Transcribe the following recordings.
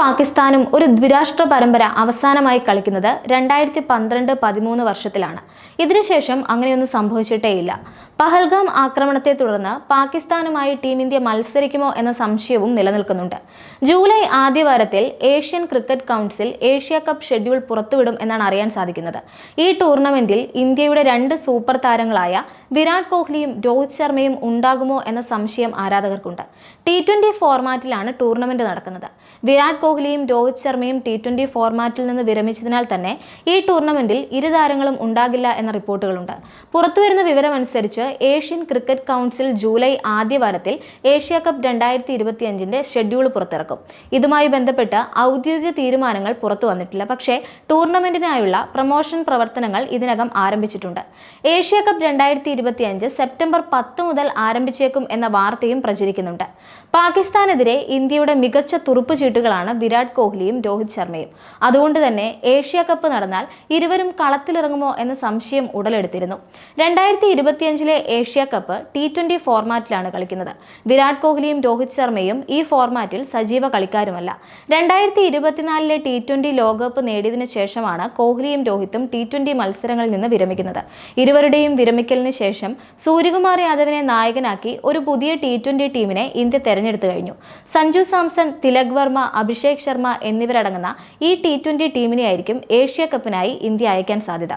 പാകിസ്ഥാനും ഒരു ദ്വിരാഷ്ട്ര പരമ്പര അവസാനമായി കളിക്കുന്നത് രണ്ടായിരത്തി പന്ത്രണ്ട് പതിമൂന്ന് വർഷത്തിലാണ്. ഇതിനുശേഷം അങ്ങനെയൊന്നും സംഭവിച്ചിട്ടേയില്ല. പഹൽഗാം ആക്രമണത്തെ തുടർന്ന് പാകിസ്ഥാനുമായി ടീം ഇന്ത്യ മത്സരിക്കുമോ എന്ന സംശയവും നിലനിൽക്കുന്നുണ്ട്. July ആദ്യവാരത്തിൽ Asian cricket council Asia cup schedule പുറത്തുവിടും എന്നാണ് അറിയാൻ സാധിക്കുന്നത്. ഈ ടൂർണമെന്റിൽ ഇന്ത്യയുടെ രണ്ട് സൂപ്പർ താരങ്ങളായ വിരാട് കോഹ്ലിയും രോഹിത് ശർമ്മയും ഉണ്ടാകുമോ എന്ന സംശയം ആരാധകർക്കുണ്ട്. ടി ട്വന്റി ഫോർമാറ്റിലാണ് ടൂർണമെന്റ് നടക്കുന്നത്. വിരാട് കോഹ്ലിയും രോഹിത് ശർമ്മയും ടി ട്വന്റി ഫോർമാറ്റിൽ നിന്ന് വിരമിച്ചതിനാൽ തന്നെ ഈ ടൂർണമെന്റിൽ ഇരു താരങ്ങളും ഉണ്ടാകില്ല എന്ന റിപ്പോർട്ടുകളുണ്ട്. പുറത്തുവരുന്ന വിവരമനുസരിച്ച് ഏഷ്യൻ ക്രിക്കറ്റ് കൗൺസിൽ ജൂലൈ ആദ്യവാരത്തിൽ ഏഷ്യ കപ്പ് രണ്ടായിരത്തി ഇരുപത്തിയഞ്ചിന്റെ ഷെഡ്യൂൾ പുറത്തിറക്കും. ഇതുമായി ബന്ധപ്പെട്ട് ഔദ്യോഗിക തീരുമാനങ്ങൾ പുറത്തു വന്നിട്ടില്ല. പക്ഷേ ടൂർണമെന്റിനായുള്ള പ്രൊമോഷൻ പ്രവർത്തനങ്ങൾ ഇതിനകം ആരംഭിച്ചിട്ടുണ്ട്. ഏഷ്യ കപ്പ് രണ്ടായിരത്തി സെപ്റ്റംബർ പത്ത് മുതൽ ആരംഭിച്ചേക്കും എന്ന വാർത്തയും പ്രചരിക്കുന്നുണ്ട്. പാകിസ്ഥാനെതിരെ ഇന്ത്യയുടെ മികച്ച തുറുപ്പ് ചീട്ടുകളാണ് വിരാട് കോഹ്ലിയും രോഹിത് ശർമ്മയും. അതുകൊണ്ട് തന്നെ ഏഷ്യ കപ്പ് നടന്നാൽ ഇരുവരും കളത്തിലിറങ്ങുമോ എന്ന സംശയം ഉടലെടുത്തിരുന്നു. രണ്ടായിരത്തി ഇരുപത്തിയഞ്ചിലെ ഏഷ്യ കപ്പ് ടി ട്വന്റി ഫോർമാറ്റിലാണ് കളിക്കുന്നത്. വിരാട് കോഹ്ലിയും രോഹിത് ശർമ്മയും ഈ ഫോർമാറ്റിൽ സജീവ കളിക്കാരുമല്ല. രണ്ടായിരത്തി ഇരുപത്തിനാലിലെ ടി ട്വന്റി ലോകകപ്പ് നേടിയതിനു ശേഷമാണ് കോഹ്ലിയും രോഹിത്തും ടി ട്വന്റി മത്സരങ്ങളിൽ നിന്ന് വിരമിക്കുന്നത്. ഇരുവരുടെയും വിരമിക്കലിന് ശേഷം സൂര്യകുമാർ യാദവിനെ നായകനാക്കി ഒരു പുതിയ ടി ട്വന്റി ടീമിനെ ഇന്ത്യ തെരഞ്ഞെടുത്തു. കഴിഞ്ഞു. സഞ്ജു സാംസൺ തിലക് വർമ്മ അഭിഷേക് ശർമ്മ എന്നിവരടങ്ങുന്ന ഈ ടി ട്വന്റി ടീമിനെയായിരിക്കും ഏഷ്യ കപ്പിനായി ഇന്ത്യ അയക്കാൻ സാധ്യത.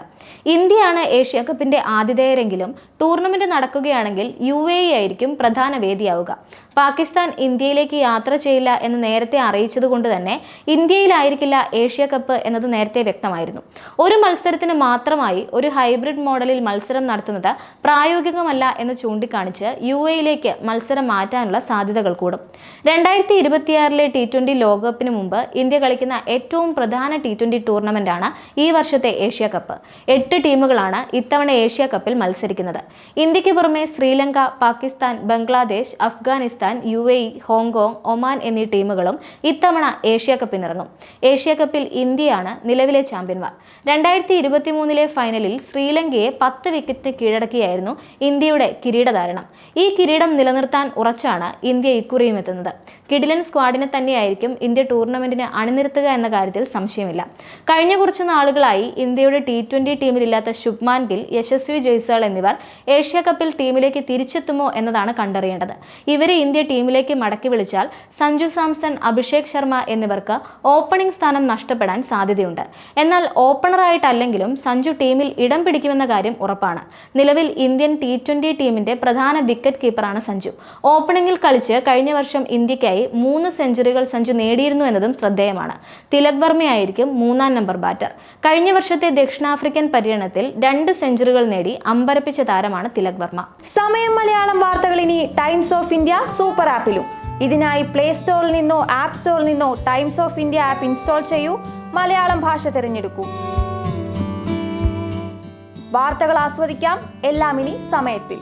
ഇന്ത്യയാണ് ഏഷ്യ കപ്പിന്റെ ആതിഥേയരെങ്കിലും ടൂർണമെന്റ് നടക്കുകയാണെങ്കിൽ യു ആയിരിക്കും പ്രധാന വേദിയാവുക. പാകിസ്ഥാൻ ഇന്ത്യയിലേക്ക് യാത്ര ചെയ്യില്ല എന്ന് നേരത്തെ അറിയിച്ചതുകൊണ്ട് തന്നെ ഇന്ത്യയിലായിരിക്കില്ല ഏഷ്യ കപ്പ് എന്നത് നേരത്തെ വ്യക്തമായിരുന്നു. ഒരു മത്സരത്തിന് മാത്രമായി ഒരു ഹൈബ്രിഡ് മോഡലിൽ മത്സരം നടത്തുന്നത് പ്രായോഗികമല്ല എന്ന് ചൂണ്ടിക്കാണിച്ച് യു എയിലേക്ക് മത്സരം മാറ്റാനുള്ള സാധ്യതകൾ കൂടും. രണ്ടായിരത്തി ഇരുപത്തിയാറിലെ ടി ട്വന്റി ലോകകപ്പിന് മുമ്പ് ഇന്ത്യ കളിക്കുന്ന ഏറ്റവും പ്രധാന ടി ട്വന്റി ടൂർണമെന്റാണ് ഈ വർഷത്തെ ഏഷ്യ കപ്പ്. എട്ട് ടീമുകളാണ് ഇത്തവണ ഏഷ്യ കപ്പിൽ മത്സരിക്കുന്നത്. ഇന്ത്യയ്ക്ക് പുറമെ Sri Lanka Pakistan Bangladesh Afghanistan U A Hong Kong Oman എന്നീ ടീമുകളും ഇത്തവണ ഏഷ്യ കപ്പിനിറങ്ങും ഏഷ്യ കപ്പിൽ ഇന്ത്യയാണ് നിലവിലെ ചാമ്പ്യന്മാർ രണ്ടായിരത്തി ഇരുപത്തി മൂന്നിലെ ഫൈനലിൽ ശ്രീലങ്കയെ പത്ത് വിക്കറ്റിന് കീഴടക്കിയായിരുന്നു ഇന്ത്യയുടെ കിരീടധാരണം ഈ കിരീടം നിലനിർത്താൻ ഉറച്ചാണ് ഇന്ത്യ ഇക്കുറിയും എത്തുന്നത്. കിഡിലൻ സ്ക്വാഡിനെ തന്നെയായിരിക്കും ഇന്ത്യ ടൂർണമെന്റിന് അണിനിരത്തുക എന്ന കാര്യത്തിൽ സംശയമില്ല. കഴിഞ്ഞ കുറച്ച് നാളുകളായി ഇന്ത്യയുടെ ടി ട്വന്റി ടീമിലില്ലാത്ത ശുഭ്മാൻ ഗിൽ യശസ്വി ജയ്സാൾ എന്നിവർ ഏഷ്യ കപ്പിൽ ടീമിലേക്ക് തിരിച്ചെത്തുമോ എന്നതാണ് കണ്ടറിയേണ്ടത്. ഇവരെ ഇന്ത്യ ടീമിലേക്ക് മടക്കി വിളിച്ചാൽ സഞ്ജു സാംസൺ അഭിഷേക് ശർമ്മ എന്നിവർക്ക് ഓപ്പണിംഗ് സ്ഥാനം നഷ്ടപ്പെടാൻ സാധ്യതയുണ്ട്. എന്നാൽ ഓപ്പണറായിട്ടല്ലെങ്കിലും സഞ്ജു ടീമിൽ ഇടം പിടിക്കുമെന്ന കാര്യം ഉറപ്പാണ്. നിലവിൽ ഇന്ത്യൻ ടി ട്വന്റി ടീമിന്റെ പ്രധാന വിക്കറ്റ് കീപ്പറാണ് സഞ്ജു. ഓപ്പണിംഗിൽ കളിച്ച് കഴിഞ്ഞ വർഷം ഇന്ത്യക്കായി മൂന്ന് സെഞ്ചുറികൾ സഞ്ജു നേടിയിരുന്നു എന്നതും ശ്രദ്ധേയമാണ്. തിലക് വർമ്മയായിരിക്കും മൂന്നാം നമ്പർ ബാറ്റർ. കഴിഞ്ഞ വർഷത്തെ ദക്ഷിണാഫ്രിക്കൻ പര്യടനത്തിൽ രണ്ട് സെഞ്ചുറികൾ നേടി അമ്പരപ്പിച്ച താരമാണ് തിലക് വർമ്മ. സമയം മലയാളം വാർത്തകൾ ഇനി ടൈംസ് ഓഫ് ഇന്ത്യ സൂപ്പർ ആപ്പിലും. ഇതിനായി പ്ലേ സ്റ്റോറിൽ നിന്നോ ആപ്പ് സ്റ്റോറിൽ നിന്നോ Times of India app install ചെയ്യൂ. മലയാളം ഭാഷ തിരഞ്ഞെടുക്കൂ. വാർത്തകൾ ആസ്വദിക്കാം. എല്ലാം ഇനി സമയത്തിൽ.